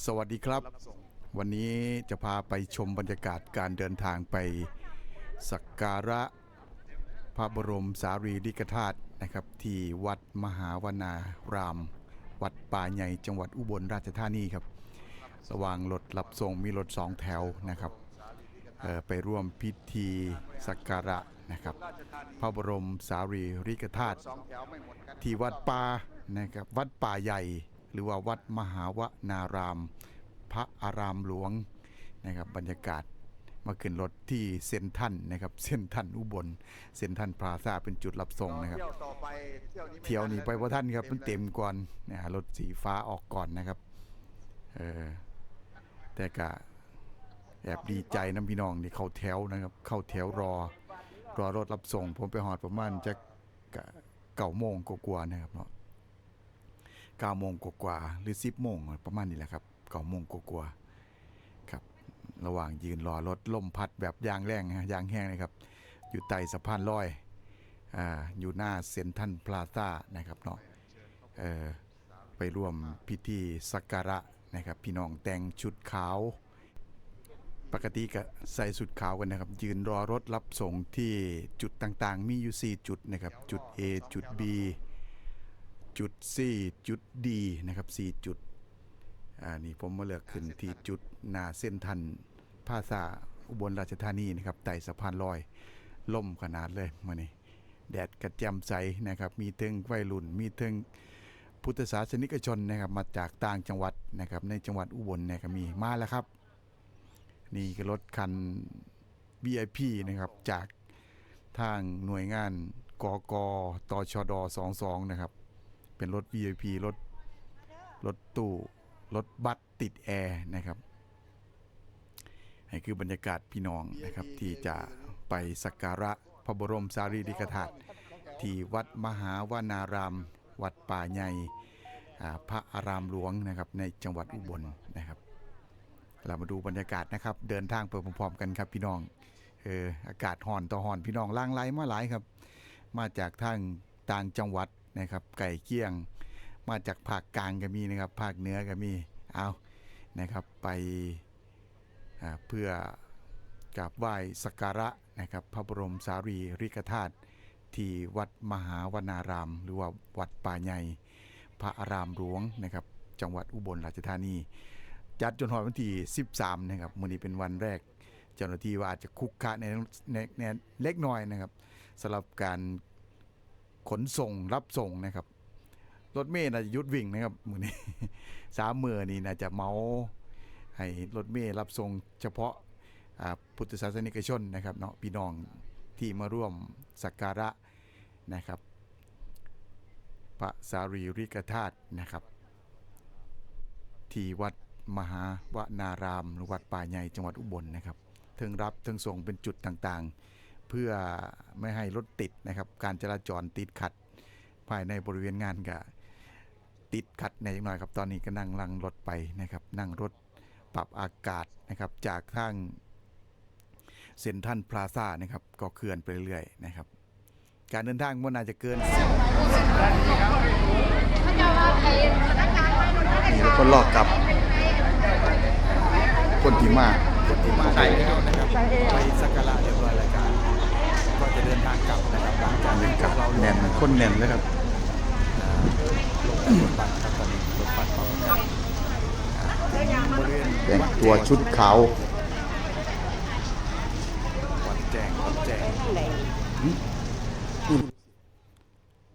สวัสดีครับ วันนี้จะพาไปชมบรรยากาศการเดินทางไปสักการะพระบรมสารีริกธาตุนะครับ ที่วัดมหาวนาราม วัดป่าใหญ่จังหวัดอุบลราชธานีครับ ระหว่างรถรับส่งมีรถสองแถวนะครับไปร่วมพิธีสักการะนะครับ พระบรมสารีริกธาตุที่วัดป่านะครับวัดป่าใหญ่ หรือว่าวัดมหาวนาราม พระอารามหลวงนะครับบรรยากาศมาขึ้นรถที่เซนทรันนะครับเซนทรันอุบลเซนทรันพลาซาเป็นจุดรับส่งนะครับ เที่ยวต่อไปเที่ยวนี้ไม่เที่ยวนี้ไปพระท่านครับมันเต็มก่อนนะรถสีฟ้าออกก่อนนะครับเออแต่กะแอบดีใจน้ำพี่น้องนี่เข้าแถวนะครับ เข้าแถวรอ รอรถรับส่ง ผมไปหอดประมาณจะเก้าโมงกว่าๆนะครับเนาะ เก้าโมงกว่าหรือสิบโมงประมาณนี้แหละครับเก้าโมงกว่าครับ ระหว่างยืนรอรถลมพัดแบบยางแรงนะฮะยางแห้งเลยครับ อยู่ใต้สะพานลอยอ่าอยู่หน้าเซ็นทรัลพลาซ่านะครับเนาะเออไปร่วมพิธีสักการะนะครับ พี่น้องแต่งชุดขาว ปกติก็ใส่สุดขาวกันนะครับ ยืนรอรถรับส่งที่จุดต่างๆ มีอยู่4จุดนะครับ จุด A จุด B จุด C จุด D นะครับ4จุดอ่านี่ผมมาเลือกขึ้นที่จุดหน้าเส้นทันภาษาอุบลราชธานีนะครับไต่สะพานลอยล่มขนาดเลยมานี่แดดกระแจมใสนะครับ มีถึงวัยรุ่น มีถึงพุทธศาสนิกชนนะครับ มาจากต่างจังหวัดนะครับ ในจังหวัดอุบลเนี่ยก็มีมาแล้วครับ นี่ก็รถคัน VIP นะครับ จากทางหน่วยงานกกตชด 22 นะครับ เป็นรถ VIP รถรถตู้รถบัสติดแอร์นะครับนี่คือบรรยากาศพี่น้องนะครับที่จะไปสักการะพระบรมสารีริกธาตุที่วัดมหาวนาราม วัดป่าใหญ่พระอารามหลวงนะครับในจังหวัดอุบลนะครับ เรามาดูบรรยากาศนะครับ เดินทางไปพร้อมๆกันครับพี่น้องเอออากาศห่อนต่อห่อนพี่น้องล่างไล่มาหลายครับ มาจากทางต่างจังหวัด นะครับไก่เกี้ยง มาจากภาคกลางก็มีนะครับภาคเหนือก็มีเอานะครับไปเพื่อกราบไหว้สักการะนะครับพระบรมสารีริกธาตุที่วัดมหาวนาราม หรือว่าวัดป่าใหญ่พระอารามหลวงนะครับจังหวัดอุบลราชธานี จัดจนหอดวันที่ 13 นะครับมื้อนี้เป็นวันแรก เจ้าหน้าที่ว่าอาจจะคุกคะในในในเล็กน้อยนะครับสำหรับการ ขนส่งรับส่งนะครับ รถเมล์น่าจะยุดวิ่งนะครับมือนี้สามมือนี่น่าจะเมาให้รถเมล์รับส่งเฉพาะพุทธศาสนิกชนนะครับเนาะพี่น้องที่มาร่วมสักการะนะครับ พระสารีริกธาตุนะครับ ที่วัดมหาวนารามหรือวัดป่าใหญ่จังหวัดอุบลนะครับเทิงรับเทิงส่งเป็นจุดต่างๆ เพื่อไม่ให้รถติดนะครับ การจราจรติดขัด ภายในบริเวณงานก็ติดขัดในอยหน่อยครับ ตอนนี้ก็นั่งลังรถไปนะครับ นั่งรถปรับอากาศนะครับ จากทางเซ็นทรัลพลาซ่านะครับ ก็เคลื่อนไปเรื่อยๆนะครับ การเดินทางมันน่าจะเกินนี่คนลอกกลับ คนที่มาคนที่มาใช่แล้วนะครับไปสักการะเรียบ ดินทางกลับนะครับหลังจากนี้กลับเราแน่นคนแน่นเลยครับอ่ารถบัสครับตอนนี้รถบัสของกลับอ่าบริเวณแต่งตัวชุดขาววัดแจงวัดแจง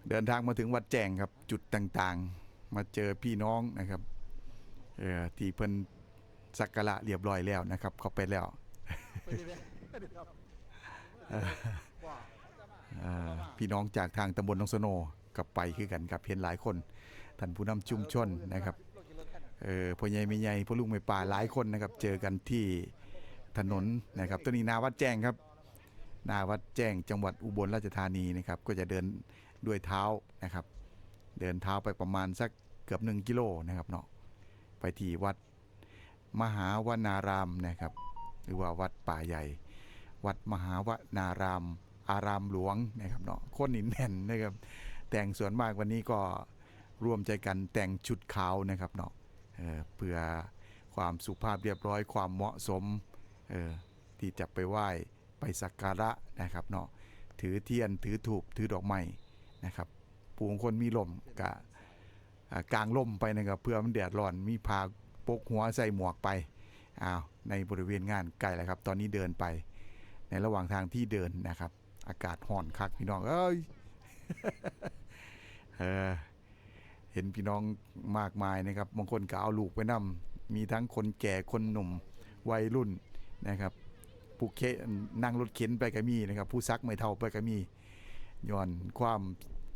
เดินทางมาถึงวัดแจงครับจุดต่างๆ มาเจอพี่น้องนะครับเออที่เพิ่นสักการะเรียบร้อยแล้วนะครับ เข้าไปแล้วเออเอ่อ พี่น้องจากทางตำบลหนองสโนกับไปคือกันครับเห็นหลายคนท่านผู้นำชุมชนนะครับเออพ่อใหญ่ไม่ใหญ่พ่อลุงไม่ป่าหลายคนนะครับ เจอกันที่ถนนนะครับตัวนี้นาวัดแจ้งครับนาวัดแจ้งจังหวัดอุบลราชธานีนะครับ ก็จะเดินด้วยเท้านะครับ เดินเท้าไปประมาณสักเกือบหนึ่งกิโลนะครับเนาะไปที่วัดมหาวนารามนะครับ หรือว่าวัดป่าใหญ่ วัดมหาวนาราม อารามหลวงนะครับเนาะคนหินแน่นนะครับ แต่งส่วนมากวันนี้ก็ร่วมใจกันแต่งชุดขาวนะครับเนาะเเพื่อความสุภาพเรียบร้อยความเหมาะสมที่จะไปไหว้ไปสักการะนะครับเนาะถือเทียนถือถูปถือดอกไม้นะครับผู้บางคนมีลมกะกลางล่มไปนะครับเพื่อมันแดดร้อนมีพาปกหัวใส่หมวกไปอ้าวในบริเวณงานใกล้แล้วครับ ตอนนี้เดินไป ในระหว่างทางที่เดินนะครับ อากาศห่อนคักพี่น้องเอ้ยเออเห็นพี่น้องมากมายนะครับบางคนก็เอาลูกไปนํมีทั้งคนแก่คนหนุ่มวัยรุ่นนะครับผู้เคนั่งรถเข็นไปก็มีนะครับ ผู้ซักไม่เท่าไปก็มีย้อนความ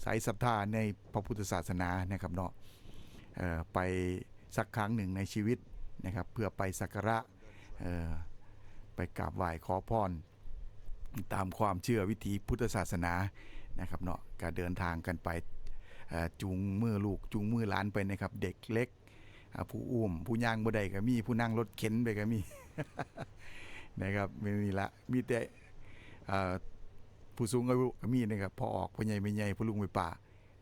สายศรัทธาในพระพุทธศาสนานะครับเนาะไปสักครั้งหนึ่งในชีวิตนะครับ เพื่อไปสักการะไปกราบไหว้ขอพร ตามความเชื่อวิถีพุทธศาสนานะครับเนาะก็เดินทางกันไปจูงมือลูกจูงมือหลานไปนะครับเด็กเล็กผู้อุ้มผู้ย่างบ่ได้ก็มีผู้นั่งรถเข็นไปก็มีนะครับไม่มีละมีแต่ผู้สูงอายุก็มีนะครับพอออกพ่อใหญ่ไม่ใหญ่ผู้ลุงไม่ป่า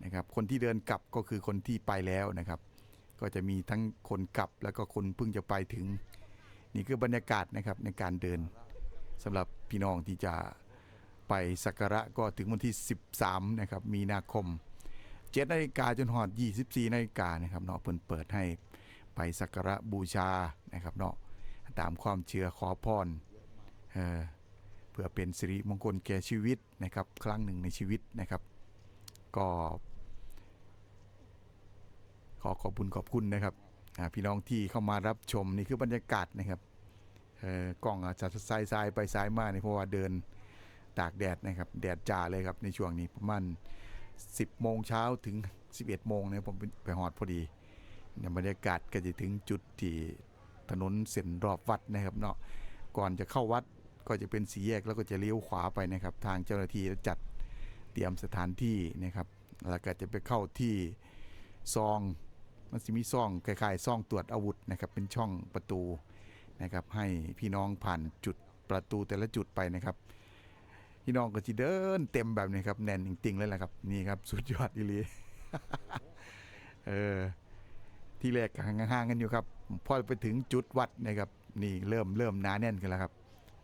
นะครับคนที่เดินกลับก็คือคนที่ไปแล้วนะครับ ก็จะมีทั้งคนกลับแล้วก็คนเพิ่งจะไปถึง นี่คือบรรยากาศนะครับในการเดิน สำหรับพี่น้องที่จะไปสักการะก็ถึงวันที่ 13 นะครับ มีนาคม 7นาฬิกาจนหอด 24นาฬิกานะครับเนาะเปิดเปิดให้ไปสักการะบูชานะครับเนาะตามความเชื่อขอพรเออเพื่อเป็นสิริมงคลแก่ชีวิตนะครับ ครั้งหนึ่งในชีวิตนะครับ ก็ ขอขอบคุณขอบคุณนะครับพี่น้องที่เข้ามารับชมนี่คือบรรยากาศนะครับ กล้องอาจจะสายสายไปสายมาเนี่ยเพราะว่าเดินตากแดดนะครับ แดดจ้าเลยครับในช่วงนี้ประมาณ10โมงเช้าถึง 11โมงเนี่ยผมไปหอดพอดีเนี่ยบรรยากาศก็จะถึงจุดที่ถนนเส้นรอบวัดนะครับเนาะก่อนจะเข้าวัดก็จะเป็นสีแยกแล้วก็จะเลี้ยวขวาไปนะครับ ทางเจ้าหน้าที่จัดเตรียมสถานที่นะครับ แล้วก็จะไปเข้าที่ซองมันจะมีซองคล้ายๆซองตรวจอาวุธนะครับ เป็นช่องประตู นะครับให้พี่น้องผ่านจุดประตูแต่ละจุดไปนะครับ พี่น้องก็จะเดินเต็มแบบนี้ครับแน่นจริงๆเลยแหละครับนี่ครับสุดยอดอีลีเออที่แรกห่างๆกันอยู่ครับพอไปถึงจุดวัดนะครับนี่เริ่มเริ่มหนาแน่นกันแล้วครับ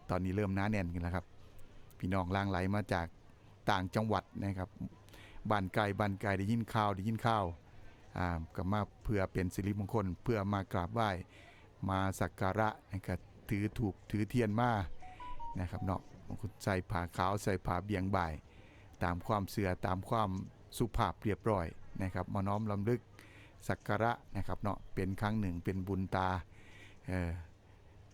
ตอนนี้เริ่มหนาแน่นกันแล้วครับ พี่น้องล่างไหลมาจากต่างจังหวัดนะครับบ้านไกลบ้านไกลได้ยินข่าวได้ยินข่าวอ่าก็มาเพื่อเป็นสิริมงคลเพื่อมากราบไหว้ มาสักการะนะครับถือถูกถือเทียนมานะครับเนาะบางคนใส่ผ้าขาวใส่ผ้าเบียงบ่าย ตามความเสื่อตามความสุภาพเรียบร้อยนะครับมาน้อมลำลึกสักการะนะครับเนาะเป็นครั้งหนึ่งเป็นบุญตาเออ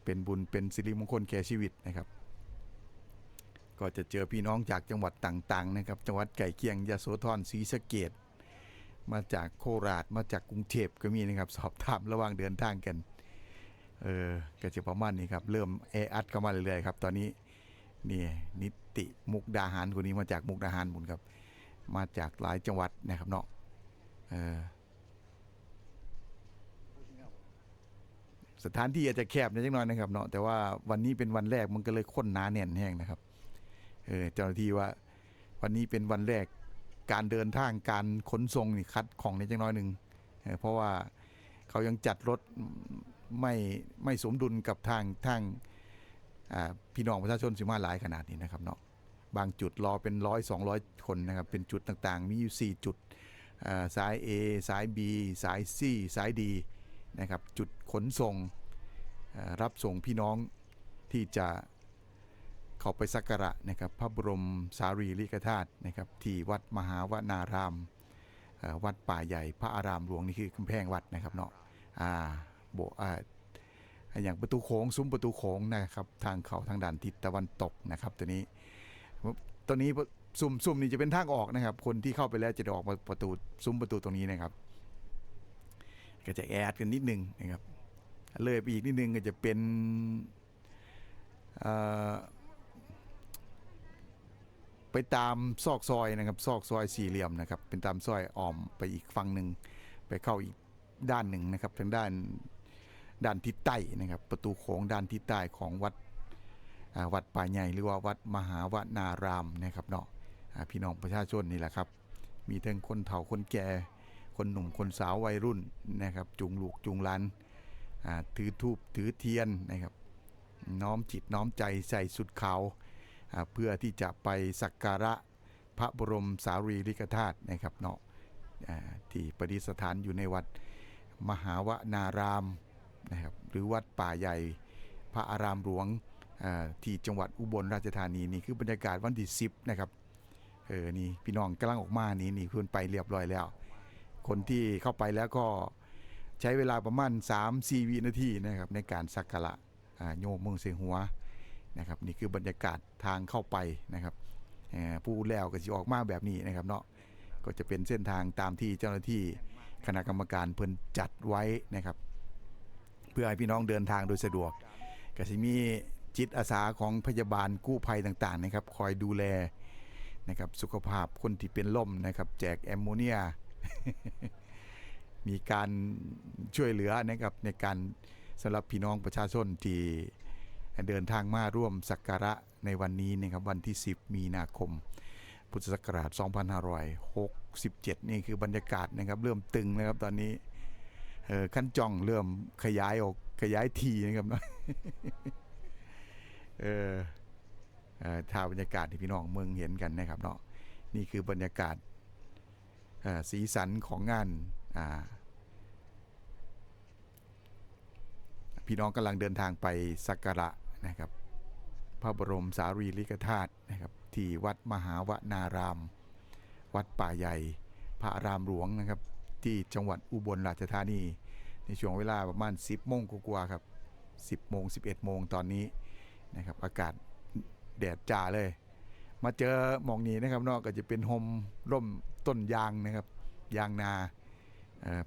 เป็นบุญเป็นสิริมงคลแก่ชีวิตนะครับ ก็จะเจอพี่น้องจากจังหวัดต่างๆนะครับจังหวัดไก่เคียงยโสธรศรีสะเกดมาจากโคราชมาจากกรุงเทพก็มีนะครับสอบถามระหว่างเดินทางกัน เออก็จะประมาณนี้ครับ เริ่มแออัดเข้ามาเรื่อยๆครับ ตอนนี้นี่นิติมุกดาหารคนนี้มาจากมุกดาหารหมุนครับ มาจากหลายจังหวัดนะครับเนาะเออสถานที่อาจจะแคบนิดหน่อยนะครับเนาะแต่ว่าวันนี้เป็นวันแรกมันก็เลยค้นหนาแน่นแห้งนะครับเออเจ้าหน้าที่ว่า วันนี้เป็นวันแรกการเดินทางการขนส่งนี่คัดของนจังน้อยหนึ่งเออเพราะว่าเขายังจัดรถ ไม่ไม่สมดุลกับทางทางพี่น้องประชาชนสิมาหลายขนาดนี้นะครับเนาะบางจุดรอเป็นร้อยสองร้อยคนนะครับ เป็นจุดต่างๆ มีอยู่ 4 จุดสาย A สาย B สาย C สาย D นะครับ จุดขนส่งรับส่งพี่น้องที่จะเข้าไปสักการะนะครับ พระบรมสารีริกธาตุนะครับ ที่วัดมหาวนาราม วัดป่าใหญ่พระอารามหลวงนี่คือกำแพงวัดนะครับเนาะอ่า โบอ่าอย่างประตูโค้งซุ้มประตูโค้งนะครับ ทางเขาทางด้านทิศตะวันตกนะครับตัวนี้ตัวนี้ซุ้มซุ้มนี่จะเป็นทางออกนะครับ คนที่เข้าไปแล้วจะออกมาประตูซุ้มประตูตรงนี้นะครับ ก็จะแอดกันนิดนึงนะครับเลยไปอีกนิดนึงก็จะเป็นไปตามซอกซอยนะครับ ซอกซอยสี่เหลี่ยมนะครับ เป็นตามซอยอ้อมไปอีกฝั่งหนึ่งไปเข้าอีกด้านหนึ่งนะครับ ทางด้าน ด้านทิศใต้นะครับ ประตูโค้งด้านทิศใต้ของวัดวัดป่าใหญ่หรือว่าวัดมหาวนารามนะครับเนาะพี่น้องประชาชนนี่แหละครับ มีทั้งคนเฒ่าคนแก่ คนหนุ่มคนสาววัยรุ่นนะครับจูงลูกจูงหลานถือทูบถือเทียนนะครับ น้อมจิตน้อมใจใส่สุดเข่าเพื่อที่จะไปสักการะพระบรมสารีริกธาตุนะครับเนาะที่ประดิษฐานอยู่ในวัดมหาวนาราม นะครับหรือวัดป่าใหญ่พระอารามหลวงที่จังหวัดอุบลราชธานีนี่คือบรรยากาศวันที่10นะครับเออนี่พี่น้องกำลังออกมานี่นี่เพื่อนไปเรียบร้อยแล้ว คนที่เข้าไปแล้วก็ใช้เวลาประมาณ 3-4 วินาทีนะครับในการสักการะโยมเมืองเสียงหัวนะครับนี่คือบรรยากาศทางเข้าไปนะครับเอ่อผู้แล้วก็จะออกมาแบบนี้นะครับเนาะก็จะเป็นเส้นทางตามที่เจ้าหน้าที่คณะกรรมการเพิ่นจัดไว้นะครับ เพื่อให้พี่น้องเดินทางโดยสะดวกก็จะมีจิตอาสาของพยาบาลกู้ภัยต่างๆนะครับ คอยดูแลนะครับสุขภาพคนที่เป็นล่มนะครับ แจกแอมโมเนีย มีการช่วยเหลือนะครับในการสำหรับพี่น้องประชาชนที่เดินทางมาร่วมสักการะในวันนี้นะครับวันที่ 10 มีนาคม พุทธศักราช 2567 นี่คือบรรยากาศนะครับ เริ่มตึงนะครับตอนนี้ เออขั้นจ่องเริ่มขยายออกขยายทีนะครับเนาะเออเอ่อท่าบรรยากาศที่พี่น้องเมืองเห็นกันนะครับเนาะนี่คือบรรยากาศสีสันของงานาพี่น้องกำลังเดินทางไปสักการะนะครับ พระบรมสารีริกธาตุนะครับที่วัดมหาวนาราม วัดป่าใหญ่ พระรามหลวงนะครับ ที่จังหวัดอุบลราชธานี ในช่วงเวลาประมาณ 10โมงกว่าครับ 10โมง11โมงตอนนี้นะครับอากาศแดดจ้าเลย มาเจอหมองนี้นะครับนอกก็จะเป็นโฮมร่มต้นยางนะครับ ยางนา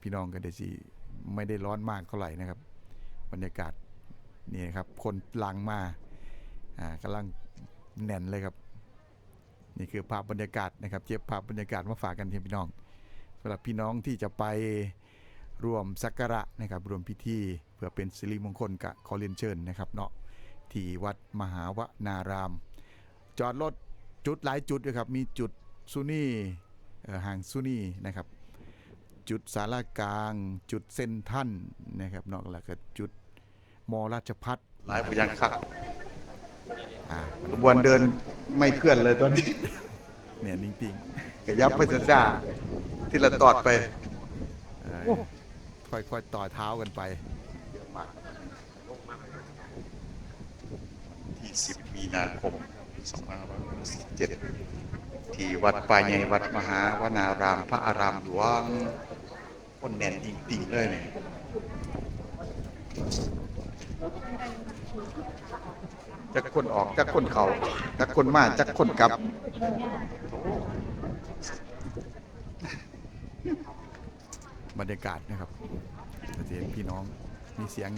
พี่น้องก็ได้สิไม่ได้ร้อนมากเท่าไหร่นะครับ บรรยากาศนี่ครับคนลังมาอ่ากำลังแน่นเลยครับ นี่คือภาพบรรยากาศนะครับ เก็บภาพบรรยากาศมาฝากกันทีพี่น้อง สำหรับพี่น้องที่จะไปร่วมสักการะนะครับรวมพิธีเพื่อเป็นสิริมงคลกับขอเรียนเชิญนะครับเนาะที่วัดมหาวนาราม จอดรถจุดหลายจุดเลยครับมีจุดซุนี่เอ่อห่างซุนี่นะครับ จุดสารากลาง จุดเส้นท่านนะครับนอกแล้วก็จุดมอราชพัฒหลายพยัญครับอ่าขบวนเดินไม่เคลื่อนเลยตอนนี้เนี่ยนิ่งกระยับไปจ้า ที่ละตอดไปๆเอ่อค่อยๆต่อเท้ากันไป ที่ 10 มีนาคม2567ที่วัดป่าใหญ่วัดมหาวนาราม พระอารามหลวงคนแน่นจริงๆเลยเนี่ยจักคนออกจักคนเขาจักคนมาจักคนกลับ บรรยากาศนะครับจะเห็นพี่น้องมีเสียง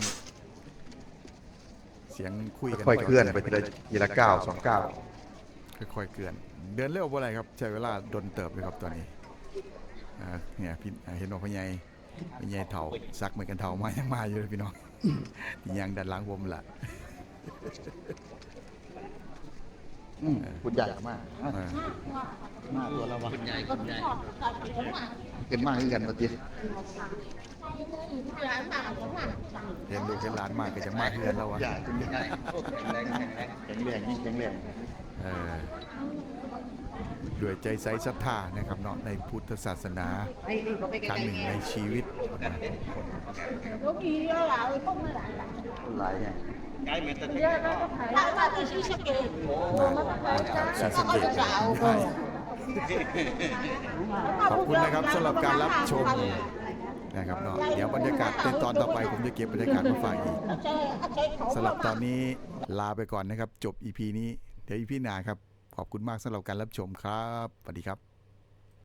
เสียงคุยกันค่อยๆเคลื่อนไปทีละทีละก้าวสองก้าวค่อยๆเกลื่อน เดินเร็วบ่อะไรครับใช้เวลาดนเติบเลยครับตอนนี้อ่าเนี่ยพี่อ่าเห็นว่าพ่อใหญ่พ่อใหญ่เถาซักเหมือนกันเถามายังมาอยู่เลยพี่น้องที่ยังดันหล้างผมล่ะ คุณใหญ่มากอ่ามาตัวละวะคุณใหญ่คุณใหญ่เป็นมากขึ้นกันเมื่อกี้เห็นลูกเห็นหลานมากก็จะมาเพื่อนแล้ววะใหญ่คุณใหญ่แข็งแรงแข็งแรงแข็งแรงเออ ด้วยใจใสศรัทธานะครับเนาะในพุทธศาสนาครั้งหนึ่งในชีวิตนะหลายไงมามาจากศรีสะเกษได้ขอบคุณนะครับสำหรับการรับชมนะครับเนาะเดี๋ยวบรรยากาศในตอนต่อไปผมจะเก็บบรรยากาศมาฝากอีกสำหรับตอนนี้ลาไปก่อนนะครับ จบ EP นี้เดี๋ยว EP หน้าครับ ขอบคุณมากสำหรับการรับชมครับสวัสดีครับ